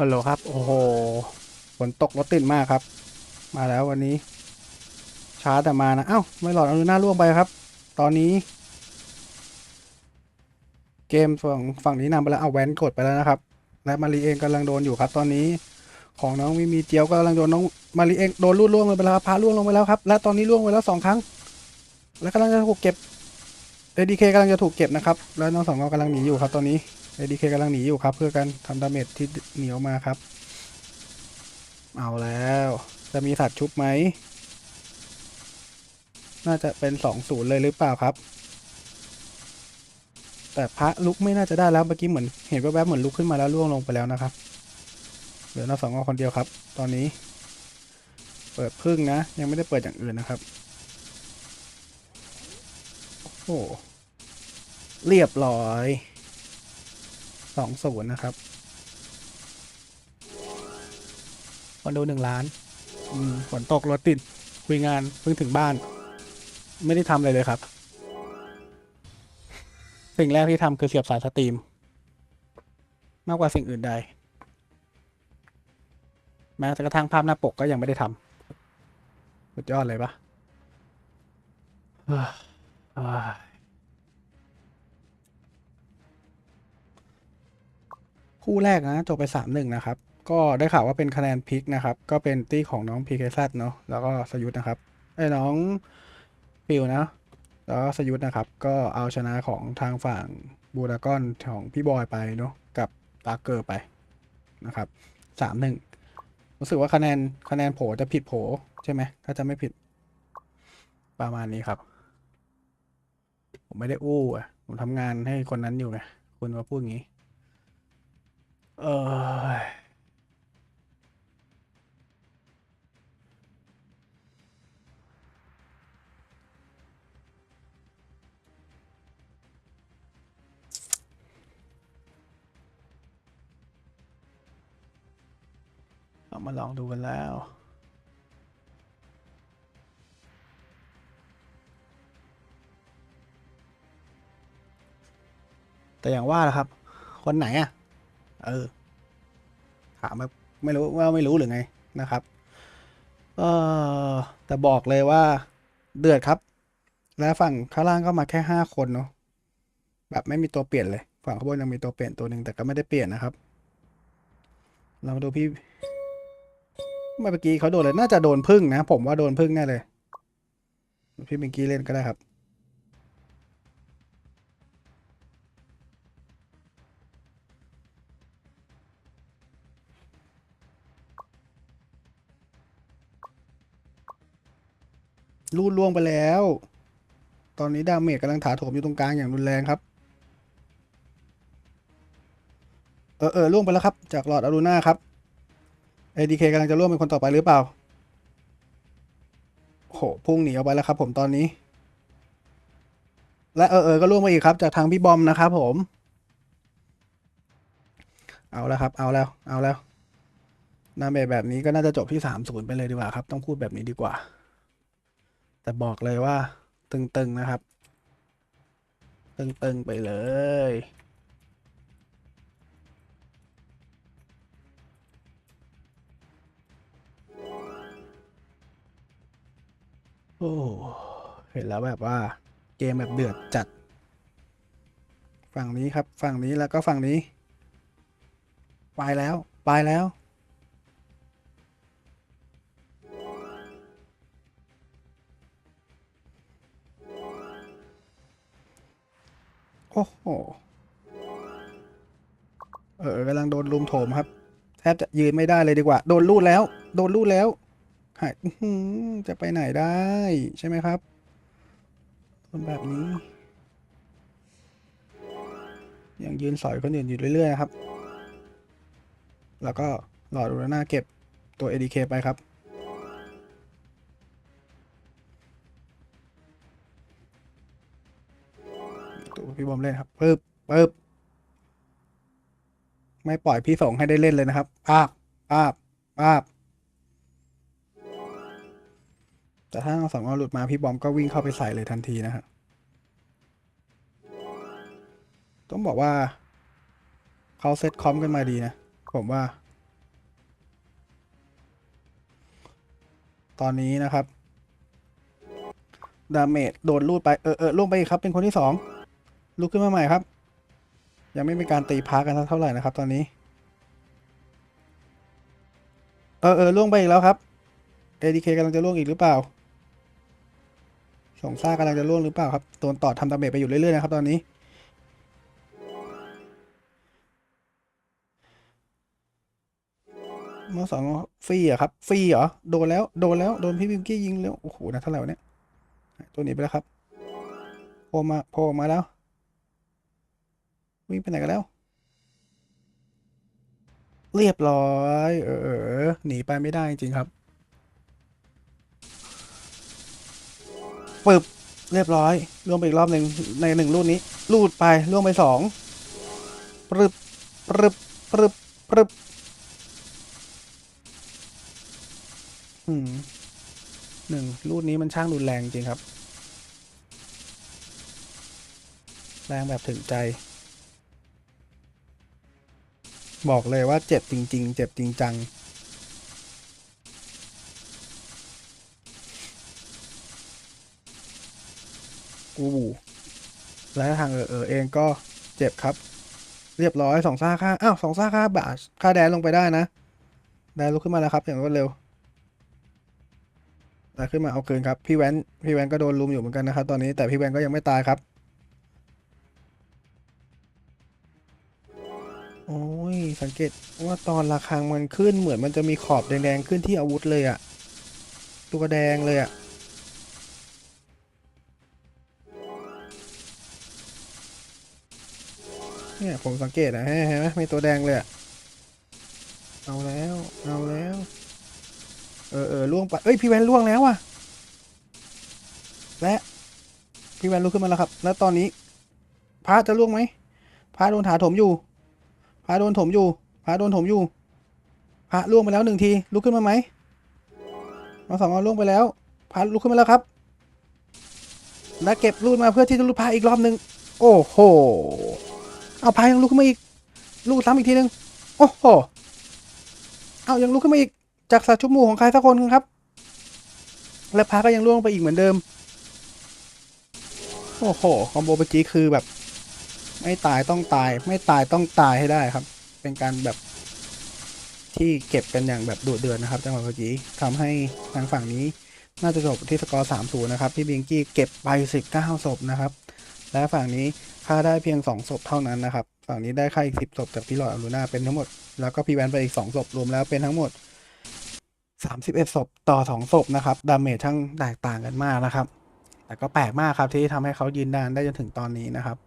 ฮัลโหลครับ โอ้โหฝนตกรถติดมากครับ มาแล้ววันนี้ ช้าแต่มานะ เอ้า ไม่หลอดเอนุนาล่วงไปครับ ตอนนี้ เกมฝั่งฝั่งนี้นำไปแล้วเอาแวนกดไปแล้วนะครับ และมารีเองกำลังโดนอยู่ครับ ตอนนี้ของน้องมีมีเจียวก็กำลังโดนน้องมารีเองโดนลูดล่วงไปแล้วครับพาล่วงลงไปแล้วครับ และตอนนี้ล่วงไปแล้วสองครั้ง และกำลังจะถูกเก็บ ADK กำลังจะถูกเก็บนะครับ แล้วน้องสองก็กำลังหนีอยู่ครับตอนนี้ ADK กำลังหนีอยู่ครับ เพื่อการทำดาเมจที่หนีออกมาครับ เอาแล้ว จะมีสัตว์ชุบไหม น่าจะเป็นสองศูนย์เลยหรือเปล่าครับ แต่พระลุกไม่น่าจะได้แล้วเมื่อกี้เหมือนเห็นแวบๆเหมือนลุกขึ้นมาแล้วล่วงลงไปแล้วนะครับ เหลือน้าสองคนเดียวครับ ตอนนี้ เปิดพึ่งนะ ยังไม่ได้เปิดอย่างอื่นนะครับโอ้โหเรียบร้อย สองศูนย์นะครับคนดูหนึ่งล้านฝนตกรถติด คุยงานเพิ่งถึงบ้าน ไม่ได้ทำอะไรเลยครับ สิ่งแรกที่ทำคือเสียบสายสตรีม มากกว่าสิ่งอื่นใด แม้กระทั่งภาพหน้าปกก็ยังไม่ได้ทำสุดยอดเลยปะ คู่แรกนะจบไปสามหนึ่งนะครับ ก็ได้ข่าวว่าเป็นคะแนนพลิกนะครับ ก็เป็นตี้ของน้องพีเคซัเนาะแล้วก็สยุทธนะครับไอ้น้องฟิวนะแล้วก็สยุทธนะครับ ก็เอาชนะของทางฝั่งบูรากอนของพี่บอยไปเนาะกับตาเกอร์ไปนะครับสามหนึ่งรู้สึกว่าคะแนนคะแนนโผจะผิดโผใช่ไหมถ้าจะไม่ผิดประมาณนี้ครับ ผมไม่ได้อู้อะ ผมทำงานให้คนนั้นอยู่ไงคุณมาพูดงี้ เออเอามาลองดูกันแล้วแต่อย่างว่าละครับ คนไหนอะ เออ ถามแบบไม่รู้ว่าไม่รู้หรือไงนะครับเออแต่บอกเลยว่าเดือดครับ แล้วฝั่งข้างล่างก็มาแค่ห้าคนเนาะแบบไม่มีตัวเปลี่ยนเลย ฝั่งข้างบนยังมีตัวเปลี่ยนตัวหนึ่งแต่ก็ไม่ได้เปลี่ยนนะครับ เรามาดูพี่เมื่อกี้เขาโดนเลยน่าจะโดนพึ่งนะ ผมว่าโดนพึ่งแน่เลย พี่เมื่อกี้เล่นก็ได้ครับ ลูดล่วงไปแล้ว ตอนนี้ดาเมจกำลังถาโถมอยู่ตรงกลางอย่างรุนแรงครับ เออเออล่วงไปแล้วครับ จากหลอดอารูน่าครับ ADK กำลังจะล่วงเป็นคนต่อไปหรือเปล่าโหพุ่งหนีออกไปแล้วครับ ผมตอนนี้ และเออเออก็ล่วงไปอีกครับ จากทางพี่บอมนะครับผม เอาแล้วครับ เอาแล้ว เอาแล้วดาเมจแบบนี้ก็น่าจะจบที่สามศูนย์ไปเลยดีกว่าครับ ต้องพูดแบบนี้ดีกว่า แต่บอกเลยว่า ตึง ๆ นะครับ ตึง ๆ ไปเลย โอ้ เห็นแล้วแบบว่าเกมแบบเดือดจัด ฝั่งนี้ครับ ฝั่งนี้แล้วก็ฝั่งนี้ ไปแล้ว ไปแล้ว โอ้โห เออกำลังโดนลุมโถมครับ แทบจะยืนไม่ได้เลยดีกว่า โดนลูดแล้ว โดนลูดแล้วหายจะไปไหนได้ใช่ไหมครับทำแบบนี้ ยังยืนสอยคนอื่นอยู่เรื่อยๆนะครับ แล้วก็หลอดอุรนาเก็บตัว ADK ไปครับ ตัวพี่บอมเล่นครับปึ๊บปึ๊บไม่ปล่อยพี่ส่งให้ได้เล่นเลยนะครับปาบปาบปาบแต่ถ้าเอาสองเอาหลุดมาพี่บอมก็วิ่งเข้าไปใส่เลยทันทีนะฮะต้องบอกว่าเขาเซตคอมกันมาดีนะ ผมว่า ตอนนี้นะครับ ดาเมจโดนลูดไป เออเออล่วงไปครับ เป็นคนที่สอง ลุกขึ้นมาใหม่ครับ ยังไม่มีการตีพักกันเท่าไหร่นะครับ ตอนนี้ เออเออล่วงไปอีกแล้วครับ ADK กำลังจะล่วงอีกหรือเปล่าสงซ่ากำลังจะล่วงหรือเปล่าครับโดนต่อทำดาเมจไปอยู่เรื่อยๆนะครับ ตอนนี้เมื่อสองฟรีอะครับฟรีเหรอโดนแล้วโดนแล้วโดนพี่บิมกี้ยิงแล้วโอ้โหนะเท่าไหร่วะเนี่ยตัวนี้ไปแล้วครับโผล่มาโผล่มาแล้ว วิ่งไปไหนกันแล้ว เรียบร้อยเออเออหนีไปไม่ได้จริงครับปึบเรียบร้อยล่วงไปอีกรอบหนึ่งในหนึ่งลูกนี้ ลูดไปล่วงไปสองปรึบปรึบปรึบปรึบอืมหนึ่งลูกนี้มันช่างรุนแรงจริงครับ แรงแบบถึงใจ บอกเลยว่าเจ็บจริง ๆ เจ็บจริงจังกูบูและทางเออเออเองก็เจ็บครับ เรียบร้อยสองซ่าค่าอ้าวสองซ่าค่าบาสค่าแดนลงไปได้นะ แดนลุกขึ้นมาแล้วครับ อย่างรวดเร็วแดนขึ้นมาเอาคืนครับ พี่แวนพี่แวนก็โดนลุมอยู่เหมือนกันนะครับ ตอนนี้แต่พี่แวนก็ยังไม่ตายครับ สังเกตว่าตอนระฆังมันขึ้นเหมือนมันจะมีขอบแดงๆขึ้นที่อาวุธเลยอะตัวแดงเลยอะเนี่ยผมสังเกตนะเห็นไหมมีตัวแดงเลยอะเอาแล้วเอาแล้ว เออเออล่วงไปเอ้ยพี่แวนล่วงแล้วว่ะและพี่แวนลุกขึ้นมาแล้วครับ แล้วตอนนี้พระจะล่วงไหมพระโดนถาถมอยู่ พระโดนถมอยู่พระโดนถมอยู่พระล่วงไปแล้วหนึ่งทีลุกขึ้นมาไหมมาสองเอาล่วงไปแล้วพระลุกขึ้นมาแล้วครับ และเก็บรูดมาเพื่อที่จะรูดพระอีกรอบหนึ่งโอ้โหเอาพระยังลุกขึ้นมาอีกลูกซ้ำอีกทีหนึ่งโอ้โหเอายังลุกขึ้นมาอีกจากสัตว์ชุบมูของใครสักคนครับ และพระก็ยังล่วงไปอีกเหมือนเดิม โอ้โหคอมโบเมื่อกี้คือแบบ ไม่ตายต้องตาย ไม่ตายต้องตายให้ได้ครับ เป็นการแบบที่เก็บกันอย่างแบบดุเดือดนะครับจังหวะเมื่อกี้ทำให้ทางฝั่งนี้น่าจะจบที่สกอร์3 0นะครับพี่บิงกี้เก็บไป 19ศพนะครับ และฝั่งนี้ฆ่าได้เพียง 2ศพเท่านั้นนะครับ ฝั่งนี้ได้ฆ่าอีก 10ศพจากพี่หลอดอลูน่าเป็นทั้งหมด แล้วก็พี่แวนไปอีก 2ศพรวมแล้วเป็นทั้งหมด 31ศพต่อ 2ศพนะครับดาเมจทั้งแตกต่างกันมากนะครับ แต่ก็แปลกมากครับที่ทำให้เขายืนนานได้จนถึงตอนนี้นะครับ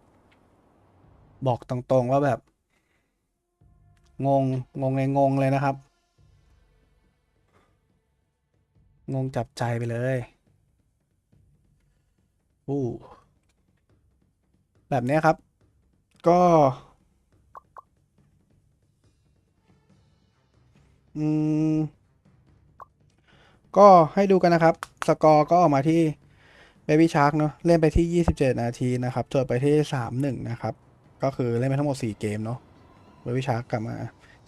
บอกตรงๆว่าแบบ งง งงในงงเลยนะครับ งงจับใจไปเลยอู้แบบนี้ครับ ก็ อืม ก็ให้ดูกันนะครับ สกอร์ก็ออกมาที่ Baby Shark เนอะเล่นไปที่ 27 นาทีนะครับ จบไปที่ 3-1 นะครับ ก็คือเล่นไปทั้งหมด 4 เกมเนาะ Baby Shark กลับมา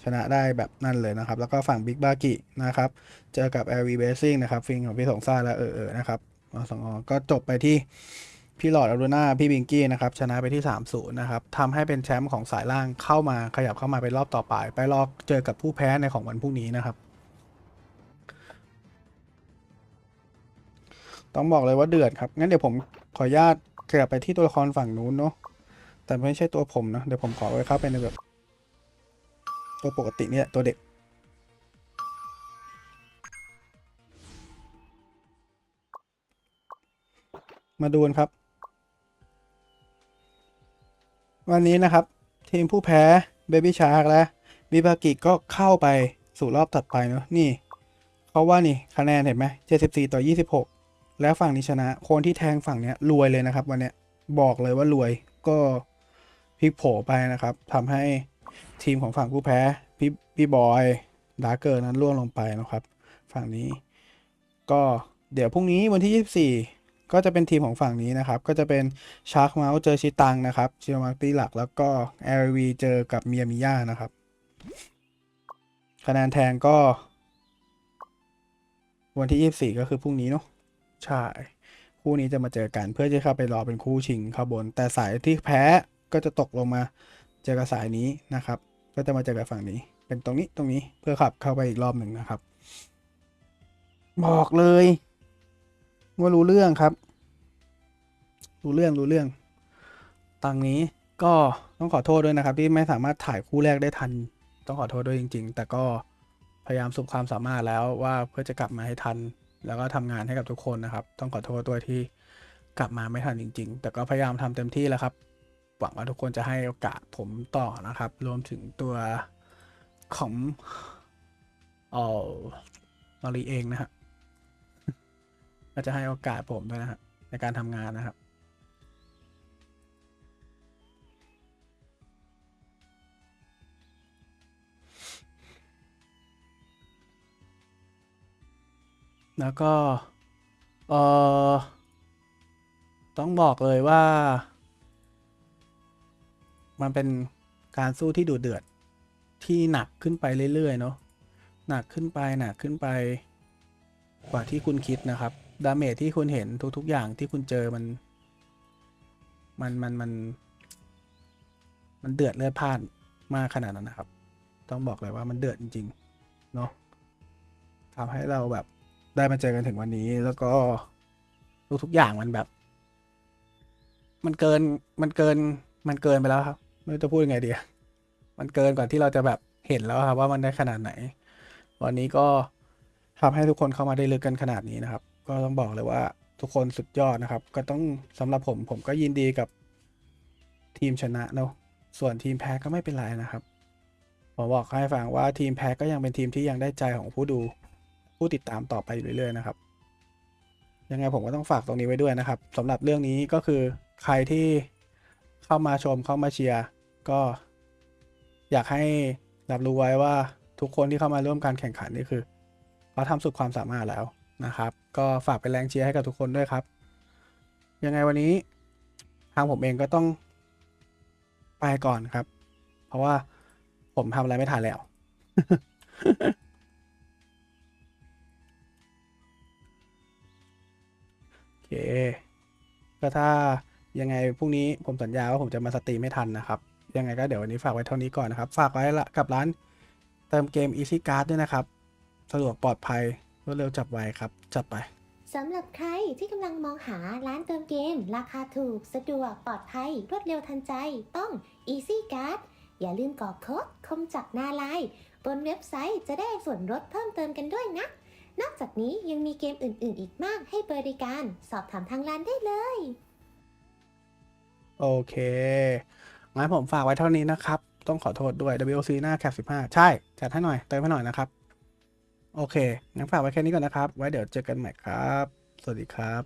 ชนะได้แบบนั่นเลยนะครับ แล้วก็ฝั่ง Big b a g i นะครับ เจอกับ LV Racing นะครับ ฟิงของพี่สองซ่าและเออเออนะครับอสองอก็จบไปที่พี่หลอดอรุณาพี่บิงกี้นะครับ ชนะไปที่ 3-0 นะครับทำให้เป็นแชมป์ของสายล่างเข้ามาขยับเข้ามาเป็นรอบต่อไป ไปรอเจอกับผู้แพ้ในของวันพรุ่งนี้นะครับ ต้องบอกเลยว่าเดือดครับ งั้นเดี๋ยวผมขออนุญาตกลับไปที่ตัวละครฝั่งนู้นเนาะ แต่ไม่ใช่ตัวผมนะเดี๋ยวผมขอไปเข้าไปในแบบ ตัวปกติเนี่ยตัวเด็ก มาดูกันครับ วันนี้นะครับ ทีมผู้แพ้ Baby Shark และบิบากิก็เข้าไปสู่รอบถัดไปเนาะนี่เขาว่านี่คะแนนเห็นไหม74ต่อ26แล้วฝั่งนี้ชนะ คนที่แทงฝั่งเนี้ยรวยเลยนะครับ วันเนี้ยบอกเลยว่ารวยก็ พลิกโผไปนะครับทำให้ทีมของฝั่งผู้แพ้พี่พี่บอยดาร์เกอร์นั้นล่วงลงไปนะครับ ฝั่งนี้ ก็เดี๋ยวพรุ่งนี้วันที่ 24 ก็จะเป็นทีมของฝั่งนี้นะครับ ก็จะเป็นชาร์ m เมาส์เจอชิตังนะครับชิโนมาร์ตีหลักแล้วก็ LV เจอกับเมียมิย่านะครับ คะแนนแทงก็ วันที่ 24 ก็คือพรุ่งนี้เนาะใช่ คู่นี้จะมาเจอกันเพื่อจะเข้าไปรอเป็นคู่ชิงข้าบน แต่สายที่แพ้ ก็จะตกลงมาเจอกับสายนี้นะครับ ก็จะมาเจอกับฝั่งนี้ เป็นตรงนี้ตรงนี้เพื่อขับเข้าไปอีกรอบหนึ่งนะครับ บอกเลยว่ารู้เรื่องครับ รู้เรื่องรู้เรื่องตังนี้ก็ต้องขอโทษด้วยนะครับ ที่ไม่สามารถถ่ายคู่แรกได้ทัน ต้องขอโทษด้วยจริง ๆ แต่ก็พยายามสุดความสามารถแล้วว่าเพื่อจะกลับมาให้ทัน แล้วก็ทำงานให้กับทุกคนนะครับ ต้องขอโทษด้วยที่กลับมาไม่ทันจริง ๆ แต่ก็พยายามทำเต็มที่แล้วครับ หวังว่าทุกคนจะให้โอกาสผมต่อนะครับ รวมถึงตัวของเออมารีเองนะฮะก็จะให้โอกาสผมด้วยนะฮะในการทำงานนะครับแล้วก็ เออต้องบอกเลยว่า มันเป็นการสู้ที่ดุเดือด ที่หนักขึ้นไปเรื่อยๆเนาะหนักขึ้นไปหนักขึ้นไป กว่าที่คุณคิดนะครับ ดาเมจที่คุณเห็นทุกๆอย่างที่คุณเจอมัน มันมันมัน มันเดือดเลือดพล่านมากขนาดนั้นนะครับ ต้องบอกเลยว่ามันเดือดจริงๆเนาะทำให้เราแบบได้มาเจอกันถึงวันนี้แล้วก็ทุกๆอย่างมันแบบ มันเกินมันเกินมันเกินไปแล้วครับ ไม่รู้จะพูดยังไงดีมันเกินกว่าที่เราจะแบบเห็นแล้วครับว่ามันได้ขนาดไหน วันนี้ก็ทำให้ทุกคนเข้ามาได้ลึกกันขนาดนี้นะครับ ก็ต้องบอกเลยว่าทุกคนสุดยอดนะครับ ก็ต้องสำหรับผมผมก็ยินดีกับทีมชนะเนาะส่วนทีมแพ้ก็ไม่เป็นไรนะครับผมบอกให้ฟังว่าทีมแพ้ก็ยังเป็นทีมที่ยังได้ใจของผู้ดูผู้ติดตามต่อไปอยู่เรื่อยๆนะครับ ยังไงผมก็ต้องฝากตรงนี้ไว้ด้วยนะครับสำหรับเรื่องนี้ก็คือใครที่ เข้ามาชมเข้ามาเชียร์ก็อยากให้รับรู้ไว้ว่าทุกคนที่เข้ามาร่วมการแข่งขันนี่คือเขาทำสุดความสามารถแล้วนะครับ ก็ฝากเป็นแรงเชียร์ให้กับทุกคนด้วยครับ ยังไงวันนี้ทางผมเองก็ต้องไปก่อนครับ เพราะว่าผมทำอะไรไม่ทันแล้ว โอเค ก็ถ้า ยังไงพรุ่งนี้ผมสัญญาว่าผมจะมาสตรีมไม่ทันนะครับ ยังไงก็เดี๋ยววันนี้ฝากไว้เท่านี้ก่อนนะครับ ฝากไว้ละกับร้านเติมเกม Easy Card ด้วยนะครับ สะดวกปลอดภัยรวดเร็วจับไวครับ จัดไป สำหรับใครที่กำลังมองหาร้านเติมเกม ราคาถูก สะดวกปลอดภัย รวดเร็วทันใจ ต้อง Easy Card อย่าลืมกรอกโค้ดคมจากหน้าไลน์บนเว็บไซต์จะได้ส่วนลดเพิ่มเติมกันด้วยนะ นอกจากนี้ยังมีเกมอื่น ๆ อีกมากให้บริการ สอบถามทางร้านได้เลย โอเค งั้นผมฝากไว้เท่านี้นะครับ ต้องขอโทษด้วย WC หน้าแคป15 ใช่ จัดให้หน่อย เติมให้หน่อยนะครับ โอเค งั้นฝากไว้แค่นี้ก่อนนะครับ ไว้เดี๋ยวเจอกันใหม่ครับ สวัสดีครับ